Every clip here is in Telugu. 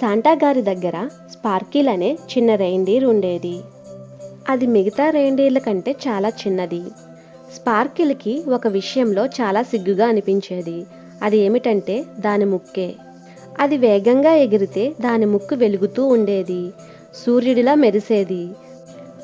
శాంటా గారి దగ్గర స్పార్కిల్ అనే చిన్న రెయిండీర్ ఉండేది. అది మిగతా రెయిండీర్ల కంటే చాలా చిన్నది. స్పార్కిల్కి ఒక విషయంలో చాలా సిగ్గుగా అనిపించేది. అది ఏమిటంటే దాని ముక్కే. అది వేగంగా ఎగిరితే దాని ముక్కు వెలుగుతూ ఉండేది. సూర్యుడిలా మెరిసేది.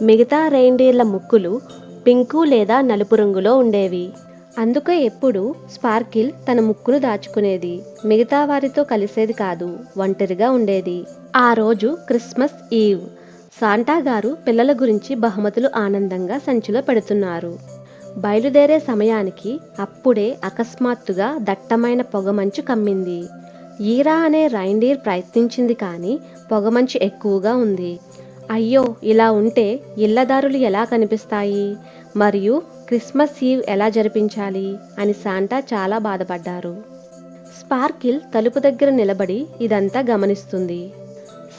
మిగతా రెయిండీర్ల ముక్కులు పింకు లేదా నలుపు రంగులో ఉండేవి. అందుకే ఎప్పుడు స్పార్కిల్ తన ముక్కును దాచుకునేది. మిగతా వారితో కలిసేది కాదు ఒంటరిగా ఉండేది. ఆ రోజు క్రిస్మస్ ఈవ్. సాంటా గారు పిల్లల గురించి బహుమతులు ఆనందంగా సంచిలో పెడుతున్నారు. బయలుదేరే సమయానికి అప్పుడే అకస్మాత్తుగా దట్టమైన పొగమంచు కమ్మింది. ఈరా అనే రైండీర్ ప్రయత్నించింది కానీ పొగమంచు ఎక్కువగా ఉంది. అయ్యో ఇలా ఉంటే ఇళ్ళదారులు ఎలా కనిపిస్తాయి? మరియు క్రిస్మస్ ఈవ్ ఎలా జరిపించాలి అని శాంటా చాలా బాధపడ్డారు. స్పార్కిల్ తలుపు దగ్గర నిలబడి ఇదంతా గమనిస్తుంది.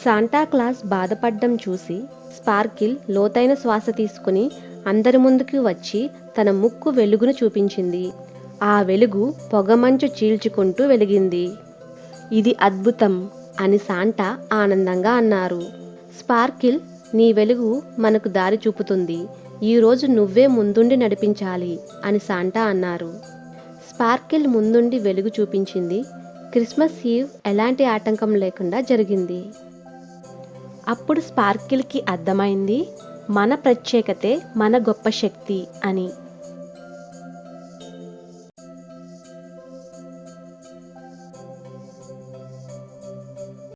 శాంటా క్లాస్ బాధపడ్డం చూసి స్పార్కిల్ లోతైన శ్వాస తీసుకుని అందరి ముందుకు వచ్చి తన ముక్కు వెలుగును చూపించింది. ఆ వెలుగు పొగమంచు చీల్చుకుంటూ వెలిగింది. ఇది అద్భుతం అని శాంటా ఆనందంగా అన్నారు. స్పార్కిల్ నీ వెలుగు మనకు దారి చూపుతుంది. ఈరోజు నువ్వే ముందుండి నడిపించాలి అని శాంటా అన్నారు. స్పార్కిల్ ముందుండి వెలుగు చూపించింది. క్రిస్మస్ ఈవ్ ఎలాంటి ఆటంకం లేకుండా జరిగింది. అప్పుడు స్పార్కిల్కి అర్థమైంది మన ప్రత్యేకతే మన గొప్ప శక్తి అని.